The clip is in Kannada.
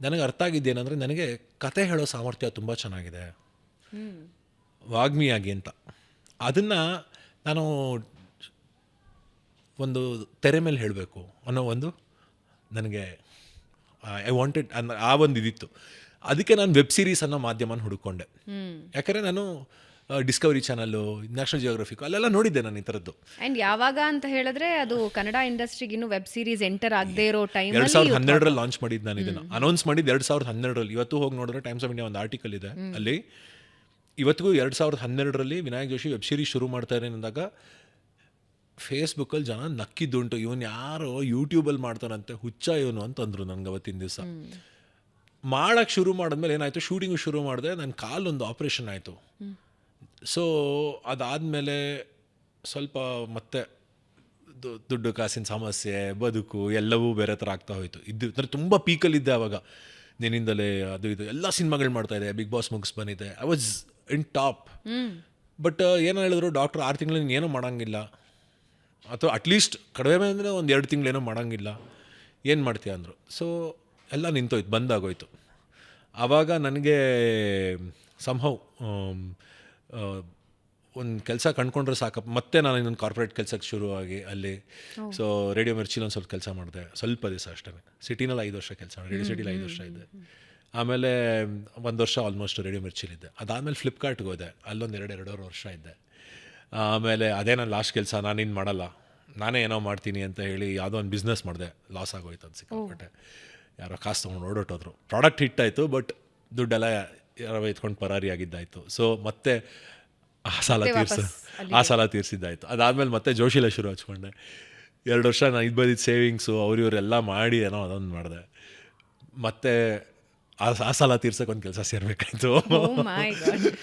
ನನಗೆ ಅರ್ಥ ಆಗಿದ್ದೇನೆಂದರೆ ನನಗೆ ಕತೆ ಹೇಳೋ ಸಾಮರ್ಥ್ಯ ತುಂಬ ಚೆನ್ನಾಗಿದೆ. ವಾಗ್ಮಿಯಾಗಿ ಅಂತ. ಅದನ್ನು ನಾನು ಒಂದು ತೆರೆ ಮೇಲೆ ಹೇಳಬೇಕು ಅನ್ನೋ ಒಂದು ನನಗೆ ಐ ವಾಂಟೆಡ್ ಅನ್ನೋ ಆ ಒಂದು ಇದಿತ್ತು. ಅದಕ್ಕೆ ನಾನು ವೆಬ್ ಸೀರೀಸ್ ಅನ್ನೋ ಮಾಧ್ಯಮನ ಹುಡುಕೊಂಡೆ. ಯಾಕಂದರೆ ನಾನು ಡಿಸ್ಕವರಿ ಚಾನಲ್ಲು ನ್ಯಾಷನಲ್ ಜಿಯೋಗ್ರಫಿಕ್ ಅಲ್ಲೆಲ್ಲ ನೋಡಿದ್ದೆ ನಾನು ಈ ಥರದ್ದು. ಆ್ಯಂಡ್ ಯಾವಾಗ ಅಂತ ಹೇಳಿದ್ರೆ ಅದು ಕನ್ನಡ ಇಂಡಸ್ಟ್ರಿಗೆ ಇನ್ನೂ ವೆಬ್ ಸೀರೀಸ್ ಎಂಟರ್ ಆಗದೆ ಇರೋ ಟೈಮ್ ಎರಡು ಸಾವಿರದ ಹನ್ನೆರಡರಲ್ಲಿ ಲಾಂಚ್ ಮಾಡಿದ್ದು ನಾನು ಇದನ್ನು. ಅನೌನ್ಸ್ ಮಾಡಿದ್ದು ಎರಡು ಸಾವಿರದ ಹನ್ನೆರಡರಲ್ಲಿ. ಇವತ್ತು ಹೋಗಿ ನೋಡಿದ್ರೆ ಟೈಮ್ಸ್ ಆಫ್ ಇಂಡಿಯಾ ಒಂದು ಆರ್ಟಿಕಲ್ ಇದೆ ಅಲ್ಲಿ. ಇವತ್ತಿಗೂ ಎರಡು ಸಾವಿರದ ಹನ್ನೆರಡರಲ್ಲಿ ವಿನಾಯಕ್ ಜೋಶಿ ವೆಬ್ ಸೀರೀಸ್ ಶುರು ಮಾಡ್ತಾರೆ ಅಂದಾಗ ಫೇಸ್ಬುಕ್ಕಲ್ಲಿ ಜನ ನಕ್ಕಿದ್ದುಂಟು. ಇವನು ಯಾರೋ ಯೂಟ್ಯೂಬಲ್ಲಿ ಮಾಡ್ತಾನಂತೆ. ಹುಚ್ಚ ಇವನು ಅಂತಂದ್ರು ನನಗೆ ಅವತ್ತಿನ ದಿವಸ. ಮಾಡೋಕ್ಕೆ ಶುರು ಮಾಡಿದ್ಮೇಲೆ ಏನಾಯಿತು? ಶೂಟಿಂಗು ಶುರು ಮಾಡಿದೆ. ನನ್ನ ಕಾಲೊಂದು ಆಪ್ರೇಷನ್ ಆಯಿತು. ಸೊ ಅದಾದಮೇಲೆ ಸ್ವಲ್ಪ ಮತ್ತೆ ದುಡ್ಡು ಕಾಸಿನ ಸಮಸ್ಯೆ ಬದುಕು ಎಲ್ಲವೂ ಬೇರೆ ಥರ ಆಗ್ತಾ ಹೋಯಿತು. ಇದ್ದು ಅಂದರೆ ತುಂಬ ಪೀಕಲ್ಲಿದ್ದೆ ಆವಾಗ ನಿನ್ನಿಂದಲೇ ಅದು ಇದು ಎಲ್ಲ ಸಿನಿಮಾಗಳು ಮಾಡ್ತಾ ಇದೆ ಬಿಗ್ ಬಾಸ್ ಮುಗಿಸ್ ಬಂದಿದೆ I was in top but ಏನೋ ಹೇಳಿದ್ರು ಡಾಕ್ಟರ್ ಆರು ತಿಂಗಳು ನೀನು ಏನೂ ಮಾಡೋಂಗಿಲ್ಲ. ಅಥವಾ ಅಟ್ಲೀಸ್ಟ್ ಕಡಿಮೆ ಅಂದರೆ ಒಂದು ಎರಡು ತಿಂಗಳು ಏನೋ ಮಾಡೋಂಗಿಲ್ಲ. ಏನು ಮಾಡ್ತೀಯ ಅಂದರು. ಸೊ ಎಲ್ಲ ನಿಂತೋಯ್ತು ಬಂದಾಗೋಯ್ತು. ಆವಾಗ ನನಗೆ ಸಂಹವ್ ಒಂದು ಕೆಲಸ ಕಂಡ್ಕೊಂಡ್ರೆ ಸಾಕಪ್ಪ. ಮತ್ತೆ ನಾನು ಇನ್ನೊಂದು ಕಾರ್ಪೊರೇಟ್ ಕೆಲಸಕ್ಕೆ ಶುರುವಾಗಿ ಅಲ್ಲಿ. ಸೊ ರೇಡಿಯೋ ಮಿರ್ಚಿಲಿ ಒಂದು ಸ್ವಲ್ಪ ಕೆಲಸ ಮಾಡಿದೆ. ಸ್ವಲ್ಪ ದಿವಸ ಅಷ್ಟೇ ಸಿಟಿನಲ್ಲಿ ಐದು ವರ್ಷ ಕೆಲಸ ರೇಡಿಯೋ ಸಿಟಿಲಿ ಐದು ವರ್ಷ ಇದ್ದೆ. ಆಮೇಲೆ ಒಂದು ವರ್ಷ ಆಲ್ಮೋಸ್ಟ್ ರೇಡಿಯೋ ಮಿರ್ಚಿಲಿದ್ದೆ ಅದಾದಮೇಲೆ ಫ್ಲಿಪ್ಕಾರ್ಟ್ಗೆ ಹೋದೆ. ಅಲ್ಲೊಂದು ಎರಡು ಎರಡೂವರೆ ವರ್ಷ ಇದ್ದೆ. ಆಮೇಲೆ ಅದೇ ನಾನು ಲಾಸ್ಟ್ ಕೆಲಸ. ನಾನಿನ್ನು ಮಾಡಲ್ಲ. ನಾನೇ ಏನೋ ಮಾಡ್ತೀನಿ ಅಂತ ಹೇಳಿ ಯಾವುದೋ ಒಂದು ಬಿಸ್ನೆಸ್ ಮಾಡಿದೆ. ಲಾಸ್ ಆಗೋಯ್ತು ಅದು ಸಿಕ್ಕಾಪಟ್ಟೆ ಯಾರೋ ಕಾಸು ತೊಗೊಂಡು ಓಡೋಟೋದ್ರು ಪ್ರಾಡಕ್ಟ್ ಹಿಟ್ಟಾಯಿತು ಬಟ್ ದುಡ್ಡೆಲ್ಲ ಯಾರೋ ಎತ್ಕೊಂಡು ಪರಾರಿ ಆಗಿದ್ದಾಯ್ತು. ಸೊ ಮತ್ತೆ ಆ ಸಾಲ ತೀರ್ಸ ಆ ಸಾಲ ತೀರಿಸಿದ್ದಾಯಿತು. ಅದಾದಮೇಲೆ ಮತ್ತೆ ಜೋಶಿಲ ಶುರು ಹಚ್ಕೊಂಡೆ. ಎರಡು ವರ್ಷ ನಾನು ಇದು ಬಂದಿದ್ದು ಸೇವಿಂಗ್ಸು ಅವ್ರು ಇವರೆಲ್ಲ ಮಾಡಿ ಏನೋ ಅದೊಂದು ಮಾಡಿದೆ. ಮತ್ತೆ ಆ ಆ ಸಾಲ ತೀರ್ಸಕ್ಕೆ ಒಂದು ಕೆಲಸ ಸೇರ್ಬೇಕಾಯ್ತು. ಗಾಡ್